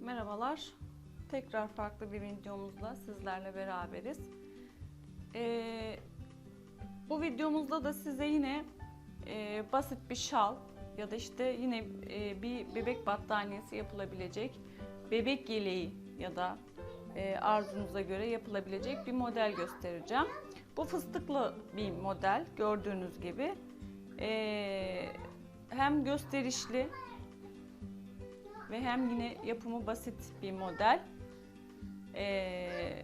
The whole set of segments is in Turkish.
Merhabalar. Tekrar farklı bir videomuzla sizlerle beraberiz. Ee, bu videomuzda da size yine e, basit bir şal ya da işte yine e, bir bebek battaniyesi yapılabilecek, bebek yeleği ya da e, arzunuza göre yapılabilecek bir model göstereceğim. Bu fıstıklı bir model gördüğünüz gibi. Ee, hem gösterişli ve hem yine yapımı basit bir model. Ee,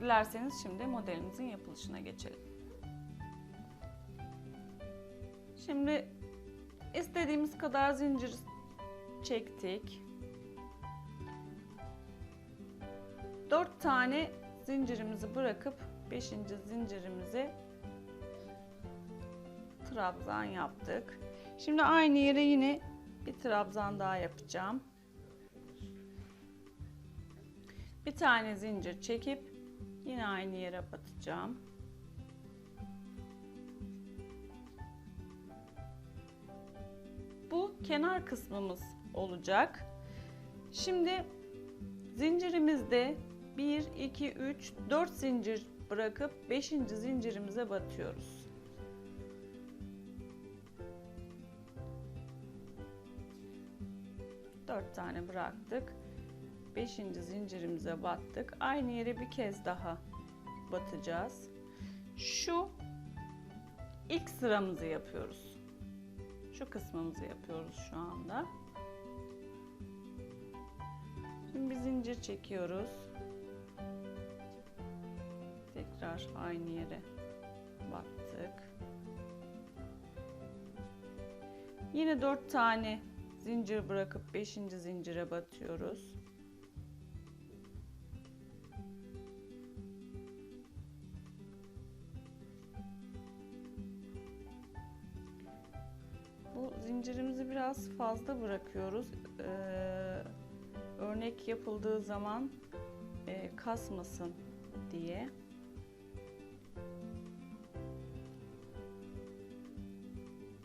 dilerseniz şimdi modelimizin yapılışına geçelim. Şimdi istediğimiz kadar zincir çektik. 4 tane zincirimizi bırakıp 5. zincirimizi trabzan yaptık. Şimdi aynı yere yine bir trabzan daha yapacağım. Bir tane zincir çekip yine aynı yere batacağım. Bu kenar kısmımız olacak. Şimdi zincirimizde 1 2 3 4 zincir bırakıp 5. zincirimize batıyoruz. Dört tane bıraktık. Beşinci zincirimize battık. Aynı yere bir kez daha batacağız. Şu ilk sıramızı yapıyoruz. Şu kısmımızı yapıyoruz şu anda. Şimdi bir zincir çekiyoruz. Tekrar aynı yere battık. Yine dört tane zincir bırakıp 5. zincire batıyoruz. Bu zincirimizi biraz fazla bırakıyoruz. Ee, örnek yapıldığı zaman e, kasmasın diye.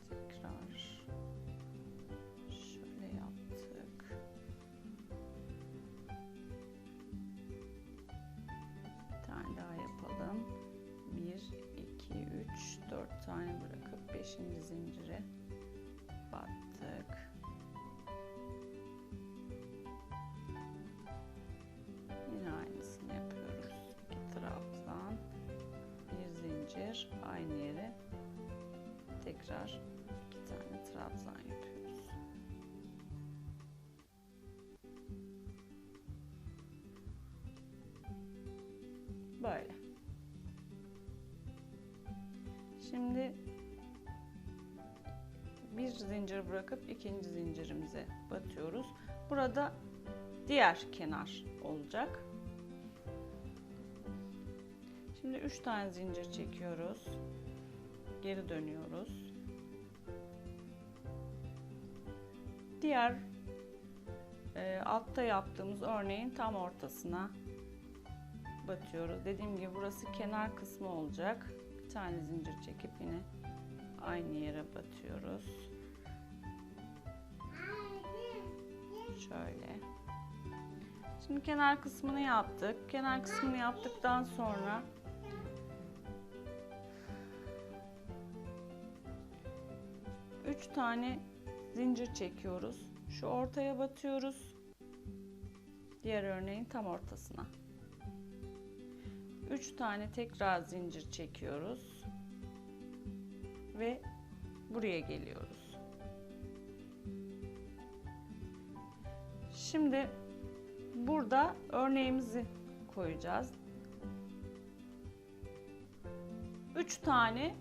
Tekrar şöyle yaptık. Bir tane daha yapalım. 1, 2, 3, 4 tane bırakıp 5. zincire battık. Zincir, aynı yere tekrar iki tane trabzan yapıyoruz. Böyle. Şimdi bir zincir bırakıp ikinci zincirimize batıyoruz. Burada diğer kenar olacak. Şimdi 3 tane zincir çekiyoruz. Geri dönüyoruz. Diğer e, altta yaptığımız örneğin tam ortasına batıyoruz. Dediğim gibi burası kenar kısmı olacak. Bir tane zincir çekip yine aynı yere batıyoruz. Şöyle. Şimdi kenar kısmını yaptık. Kenar kısmını yaptıktan sonra üç tane zincir çekiyoruz. Şu ortaya batıyoruz. Diğer örneğin tam ortasına. 3 tane tekrar zincir çekiyoruz ve buraya geliyoruz. Şimdi burada örneğimizi koyacağız. 3 tane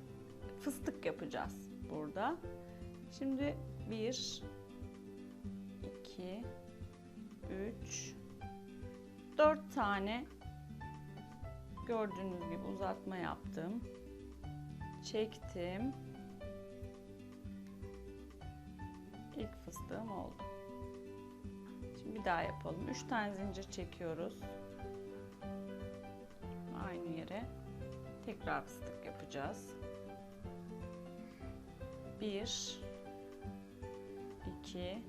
fıstık yapacağız burada. Şimdi 1 2 3 4 tane gördüğünüz gibi uzatma yaptım. Çektim. İlk fıstığım oldu. Şimdi bir daha yapalım. 3 tane zincir çekiyoruz. Aynı tekrar fıstık yapacağız. 1 2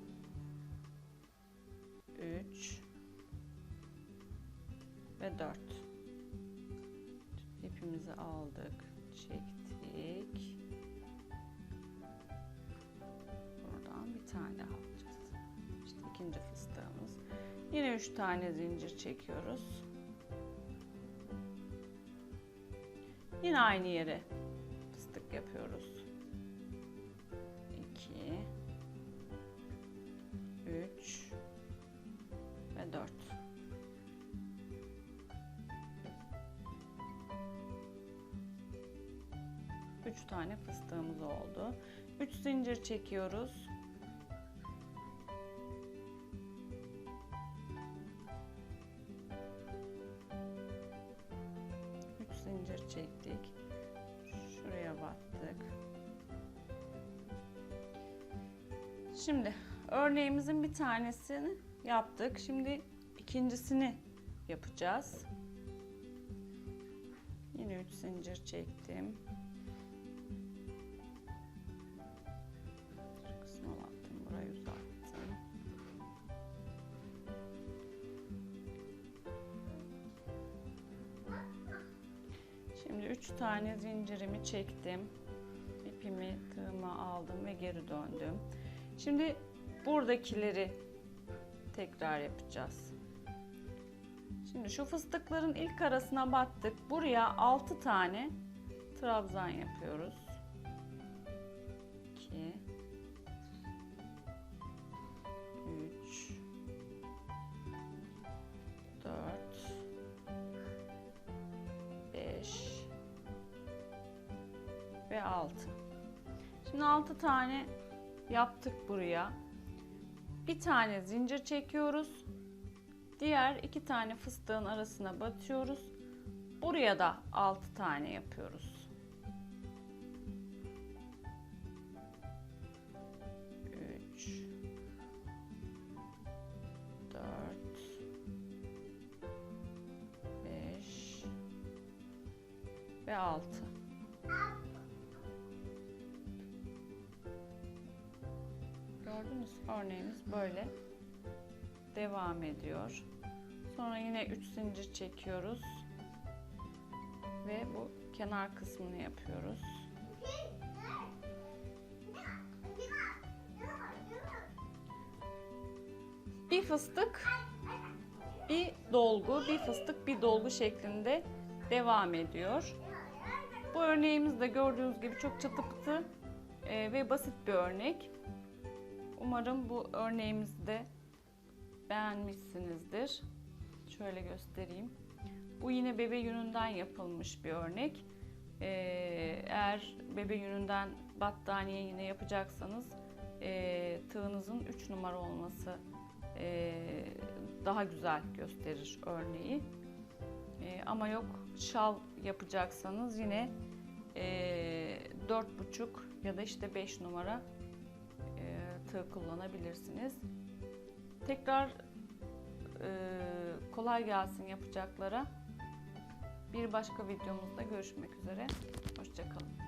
3 ve 4 ipimizi aldık çektik. Buradan bir tane alacağız. İşte ikinci fıstığımız. Yine 3 tane zincir çekiyoruz. Yine aynı yere fıstık yapıyoruz 3 tane fıstığımız oldu. 3 zincir çekiyoruz. Üç zincir çektik. Şuraya battık. Şimdi örneğimizin bir tanesini yaptık. Şimdi ikincisini yapacağız. Yine 3 zincir çektim. 3 tane zincirimi çektim. İpimi tığıma aldım ve geri döndüm. Şimdi buradakileri tekrar yapacağız. Şimdi şu fıstıkların ilk arasına battık. Buraya 6 tane trabzan yapıyoruz. 2 ve 6. Şimdi 6 tane yaptık buraya. Bir tane zincir çekiyoruz. Diğer iki tane fıstığın arasına batıyoruz. Buraya da 6 tane yapıyoruz. 3 4 5 ve 6 Gördünüz örneğimiz böyle devam ediyor. Sonra yine 3 zincir çekiyoruz. Ve bu kenar kısmını yapıyoruz. Bir fıstık, bir dolgu, bir fıstık, bir dolgu şeklinde devam ediyor. Bu örneğimiz de gördüğünüz gibi çok çatı pıtı e, ve basit bir örnek. Umarım bu örneğimizi de beğenmişsinizdir. Şöyle göstereyim. Bu yine bebe yününden yapılmış bir örnek. Ee, eğer bebe yününden battaniye yine yapacaksanız e, tığınızın 3 numara olması e, daha güzel gösterir örneği. E, ama yok şal yapacaksanız yine e, 4,5 ya da işte 5 numara e, tığ kullanabilirsiniz. Tekrar e, kolay gelsin yapacaklara. Bir başka videomuzda görüşmek üzere. Hoşçakalın.